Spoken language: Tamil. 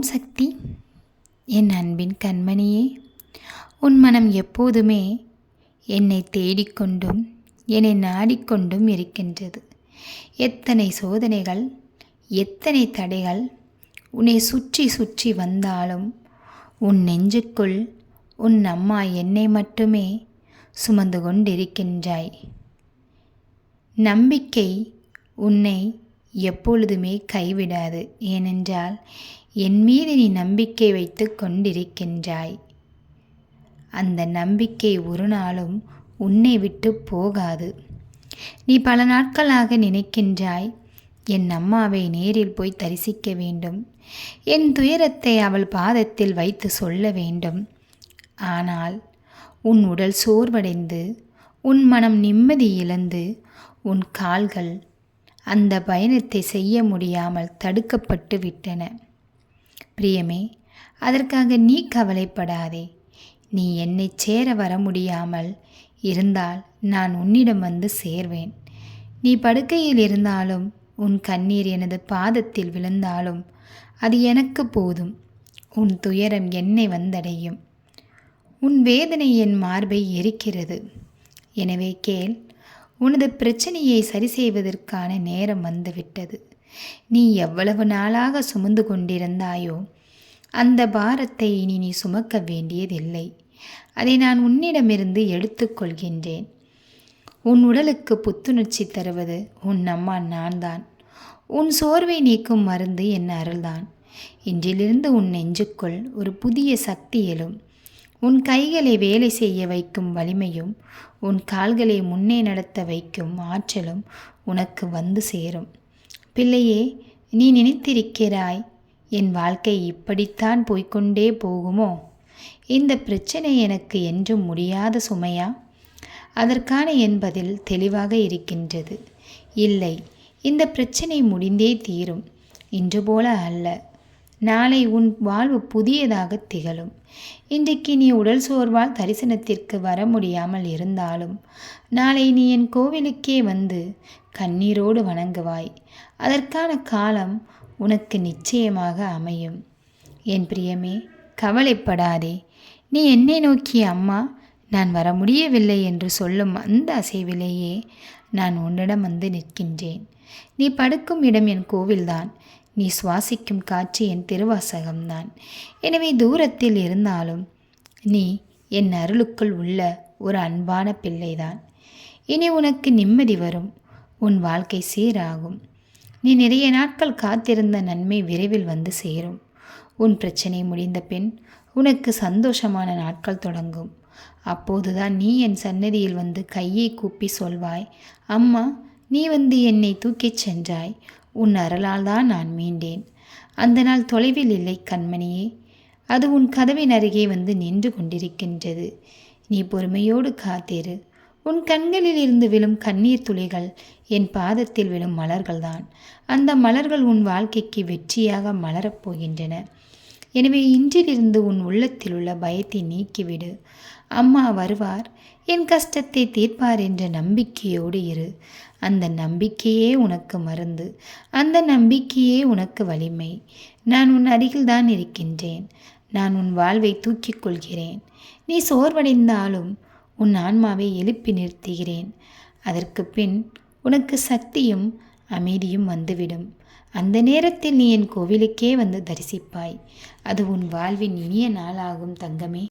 ஓம் சக்தி. என் அன்பின் கண்மணியே உன் மனம் எப்போதுமே என்னை தேடிக்கொண்டும் என்னை நாடிக்கொண்டும் இருக்கின்றது. எத்தனை சோதனைகள் எத்தனை தடைகள் உன்னை சுற்றி சுற்றி வந்தாலும் உன் நெஞ்சுக்குள் உன் அம்மா என்னை மட்டுமே சுமந்து கொண்டிருக்கின்றாய். நம்பிக்கை உன்னை எப்பொழுதுமே கைவிடாது. ஏனென்றால் என் மீது நீ நம்பிக்கை வைத்து கொண்டிருக்கின்றாய். அந்த நம்பிக்கை ஒரு நாளும் உன்னை விட்டு போகாது. நீ பல நாட்களாக நினைக்கின்றாய் என் அம்மாவை நேரில் போய் தரிசிக்க வேண்டும். என் துயரத்தை அவள் பாதத்தில் வைத்து சொல்ல வேண்டும். ஆனால் உன் உடல் சோர்வடைந்து உன் மனம் நிம்மதி இழந்து உன் கால்கள் அந்த பயணத்தை செய்ய முடியாமல் தடுக்கப்பட்டு விட்டன. பிரியமே அதற்காக நீ கவலைப்படாதே. நீ என்னை சேர வர முடியாமல் இருந்தால் நான் உன்னிடம் வந்து சேர்வேன். நீ படுக்கையில் இருந்தாலும் உன் கண்ணீர் எனது பாதத்தில் விழுந்தாலும் அது எனக்கு போதும். உன் துயரம் என்னை வந்தடையும். உன் வேதனை என் மார்பை எரிக்கிறது. எனவே கேள் உனது பிரச்சனையை சரி செய்வதற்கான நேரம் வந்துவிட்டது. நீ எவ்வளவு நாளாக சுமந்து கொண்டிருந்தாயோ அந்த பாரத்தை இனி நீ சுமக்க வேண்டியதில்லை. அதை நான் உன்னிடமிருந்து எடுத்துக்கொள்கின்றேன் உன் உடலுக்கு புத்துணர்ச்சி தருவது உன் அம்மா நான் தான் உன் சோர்வை நீக்கும் மருந்து என் அருள்தான். இன்றிலிருந்து உன் நெஞ்சுக்குள் ஒரு புதிய சக்தி எழும். உன் கைகளை வேலை செய்ய வைக்கும் வலிமையும் உன் கால்களை முன்னே நடத்த வைக்கும் ஆற்றலும் உனக்கு வந்து சேரும். பிள்ளையே நீ நினைத்திருக்கிறாய் என் வாழ்க்கை இப்படித்தான் போய்க்கொண்டே போகுமோ? இந்த பிரச்சனை எனக்கு என்றும் முடியாத சுமையா? அதற்கான என்பதில் தெளிவாக இருக்கின்றது. இல்லை இந்த பிரச்சனை முடிந்தே தீரும். இன்று போல அல்ல. நாளை உன் வாழ்வு புதியதாக திகழும். இன்றைக்கு நீ உடல் சோர்வால் தரிசனத்திற்கு வர முடியாமல் இருந்தாலும் நாளை நீ என் கோவிலுக்கே வந்து கண்ணீரோடு வணங்குவாய். அதற்கான காலம் உனக்கு நிச்சயமாக அமையும். என் பிரியமே கவலைப்படாதே. நீ என்னை நோக்கிய அம்மா நான் வர முடியவில்லை என்று சொல்லும் அந்த அசைவிலேயே நான் உன்னிடம் வந்து நிற்கின்றேன். நீ படுக்கும் இடம் என் கோவில்தான். நீ சுவாசிக்கும் காட்சி என் திருவாசகம்தான் எனவே தூரத்தில் இருந்தாலும் நீ என் அருளுக்குள் உள்ள ஒரு அன்பான பிள்ளைதான். இனி உனக்கு நிம்மதி வரும் உன் வாழ்க்கை சீராகும். நீ நிறைய நாட்கள் காத்திருந்த நன்மை விரைவில் வந்து சேரும். உன் பிரச்சனை முடிந்த பின் உனக்கு சந்தோஷமான நாட்கள் தொடங்கும். அப்போதுதான் நீ என் சன்னதியில் வந்து கையை கூப்பி சொல்வாய் அம்மா நீ வந்து என்னை தூக்கிச் சென்றாய். உன் அருளால் தான் நான் மீண்டேன். அந்த நாள் தொலைவில் இல்லை கண்மணியே அது உன் கதவின் அருகே வந்து நின்று கொண்டிருக்கின்றது. நீ பொறுமையோடு காத்திரு உன் கண்களில் இருந்து விழும் கண்ணீர் துளிகள் என் பாதத்தில் விழும் மலர்கள்தான். அந்த மலர்கள் உன் வாழ்க்கைக்கு வெற்றியாக மலரப் போகின்றன. எனவே இன்றிலிருந்து உன் உள்ளத்தில் உள்ள பயத்தை நீக்கிவிடு. அம்மா வருவார். என் கஷ்டத்தை தீர்ப்பார் என்ற நம்பிக்கையோடு இரு. அந்த நம்பிக்கையே உனக்கு மருந்து. அந்த நம்பிக்கையே உனக்கு வலிமை. நான் உன் அருகில்தான் இருக்கின்றேன். நான் உன் வாழ்வை தூக்கிக் கொள்கிறேன். நீ சோர்வடைந்தாலும் உன் ஆன்மாவை எழுப்பி நிறுத்துகிறேன். அதற்கு பின் உனக்கு சக்தியும் அமைதியும் வந்துவிடும். அந்த நேரத்தில் நீ என் கோவிலுக்கே வந்து தரிசிப்பாய். அது உன் வாழ்வின் இனிய நாளாகும் தங்கமே.